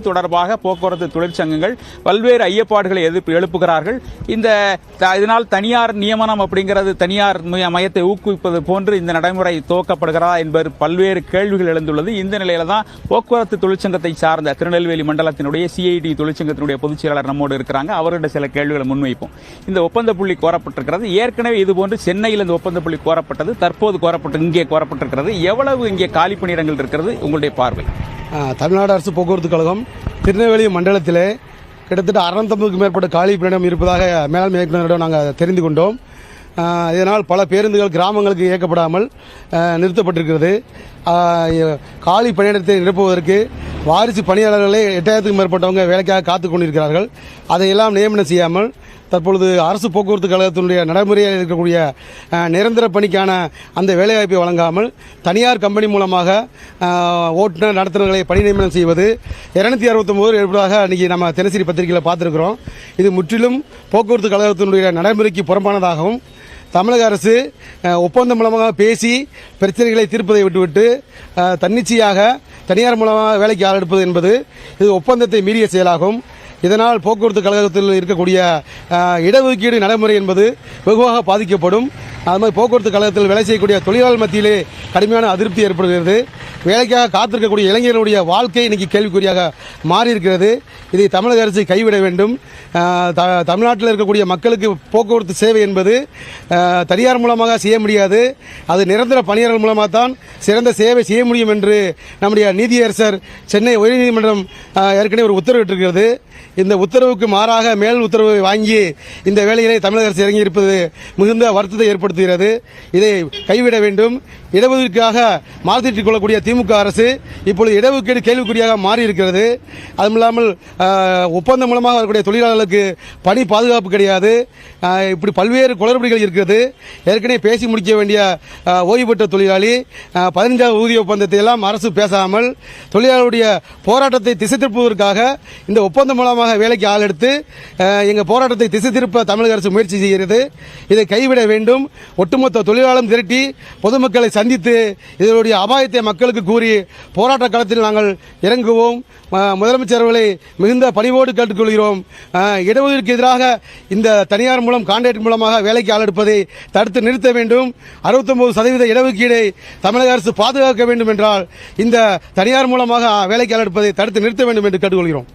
தொடர்பாக போக்குவரத்து தொழிற்சங்கங்கள் பல்வேறு ஐயப்பாடுகளை எதிர்ப்பு எழுப்புகிறார்கள். இந்த த- இதனால் தனியார் நியமனம் அப்படிங்கிறது தனியார் மையத்தை மயத்தை ஊக்குவிப்பது போன்று இந்த நடைமுறை துவக்கப்படுகிறதா என்பது பல்வேறு கேள்விகள் எழுந்துள்ளது. இந்த நிலையில தான் போக்குவரத்து தொழிற்சங்கத்தை சார்ந்த திருநெல்வேலி மண்டலத்தினுடைய சிஐடி தொழிற்சங்கத்தினுடைய பொதுச் செயலாளர் நம்மோடு இருக்கிறாங்க. அவர்கிட்ட சில கேள்விகளை முன்வைப்போம். இந்த ஒப்பந்த புள்ளி கோரப்பட்டிருக்கிறது. ஏற்கனவே இதுபோன்று சென்னையில் இந்த ஒப்பந்த புள்ளி கோரப்பட்டது. தற்போது கோரப்பட்டு இங்கே கோரப்பட்டிருக்கிறது. எவ்வளவு இங்கே காலி பணியிடங்கள் இருக்கிறது? உங்களுடைய பார்வை. தமிழ்நாடு அரசு போக்குவரத்து கழகம் திருநெல்வேலி மண்டலத்திலே கிட்டத்தட்ட அறநூத்தம்பதுக்கும் மேற்பட்ட காலி பணியிடம் இருப்பதாக மேலாண்மை இயக்குநரிடம் நாங்கள் தெரிந்து கொண்டோம். இதனால் பல பேருந்துகள் கிராமங்களுக்கு இயக்கப்படாமல் நிறுத்தப்பட்டிருக்கிறது. காலி பணியிடத்தை நிரப்புவதற்கு வாரிசு பணியாளர்களே எட்டாயிரத்துக்கும் மேற்பட்டவங்க வேலைக்காக காத்து கொண்டிருக்கிறார்கள். அதையெல்லாம் நியமனம் செய்யாமல் தற்பொழுது அரசு போக்குவரத்து கழகத்தினுடைய நடைமுறையில் இருக்கக்கூடிய நிரந்தர பணிக்கான அந்த வேலைவாய்ப்பை வழங்காமல் தனியார் கம்பெனி மூலமாக ஓட்டுநர் நடத்துனர்களை பணி நியமனம் செய்வது இரநூத்தி அறுபத்தொம்போது எழுபதாக இன்றைக்கி நம்ம தினசரி பத்திரிகையில் பார்த்துருக்குறோம். இது முற்றிலும் போக்குவரத்து கழகத்தினுடைய நடைமுறைக்கு புறம்பானதாகவும் தமிழக அரசு ஒப்பந்தம் மூலமாக பேசி பிரச்சனைகளை தீர்ப்பதை விட்டுவிட்டு தன்னிச்சையாக தனியார் மூலமாக வேலைக்கு ஆள் எடுப்பது என்பது இது ஒப்பந்தத்தை மீறிய செயலாகும். இதனால் போக்குவரத்து கழகத்தில் இருக்கக்கூடிய இடஒதுக்கீடு நடைமுறை என்பது வெகுவாக பாதிக்கப்படும். அது மாதிரி போக்குவரத்து கழகத்தில் வேலை செய்யக்கூடிய தொழிலாளர் மத்தியிலே கடுமையான அதிருப்தி ஏற்படுகிறது. வேலைக்காக காத்திருக்கக்கூடிய இளைஞர்களுடைய வாழ்க்கை இன்னைக்கு கேள்விக்குறியாக மாறியிருக்கிறது. இதை தமிழக அரசு கைவிட வேண்டும். த- தமிழ்நாட்டில் இருக்கக்கூடிய மக்களுக்கு போக்குவரத்து சேவை என்பது தனியார் மூலமாக செய்ய முடியாது. அது நிரந்தர பணியாளர்கள் மூலமாக தான் சிறந்த சேவை செய்ய முடியும் என்று நம்முடைய நீதியரசர் சென்னை உயர்நீதிமன்றம் ஏற்கனவே ஒரு உத்தரவிட்டிருக்கிறது இந்த உத்தரவுக்கு மாறாக மேல் உத்தரவை வாங்கி இந்த வேலையிலே தமிழக அரசு இறங்கியிருப்பது மிகுந்த வருத்தத்தை ஏற்படுத்துகிறது. இதை கைவிட வேண்டும். இடஒதுக்கீடாக மாற்றிட்டுக் கொள்ளக்கூடிய திமுக அரசு இப்பொழுது இடஒதுக்கீடு கேள்விக்குறியாக மாறி இருக்கிறது அதுவும் இல்லாமல் ஒப்பந்தம் மூலமாக வரக்கூடிய தொழிலாளர்களுக்கு பணி பாதுகாப்பு கிடையாது. இப்படி பல்வேறு குளறுபடிகள் இருக்கிறது. ஏற்கனவே பேசி முடிக்க வேண்டிய ஓய்வு பெற்ற தொழிலாளி பதினஞ்சாவது ஊதிய ஒப்பந்தத்தை எல்லாம் அரசு பேசாமல் தொழிலாளருடைய போராட்டத்தை திசை திருப்புவதற்காக இந்த ஒப்பந்தம் மூலமாக வேலைக்கு ஆள் எடுத்து எங்கள் போராட்டத்தை திசை திருப்ப தமிழக அரசு முயற்சி செய்கிறது. இதை கைவிட வேண்டும். ஒட்டுமொத்த தொழிலாளரும் திரட்டி பொதுமக்களை சந்தித்து இதனுடைய அபாயத்தை மக்களுக்கு கூறி போராட்ட களத்தில் நாங்கள் இறங்குவோம். அஹ், முதலமைச்சர் அவர்களை மிகுந்த பணிவோடு கேட்டுக்கொள்கிறோம். இடஒதுக்கு எதிராக இந்த தனியார் மூலம் கான்ட்ராக்ட் மூலமாக வேலைக்கு ஆள் எடுப்பதை தடுத்து நிறுத்த வேண்டும். அறுபத்தொன்பது சதவீத இடஒதுக்கீடை தமிழக அரசு பாதுகாக்க வேண்டும் என்றால் இந்த தனியார் மூலமாக வேலைக்கு ஆள் எடுப்பதை தடுத்து நிறுத்த வேண்டும் என்று கேட்டுக்கொள்கிறோம்.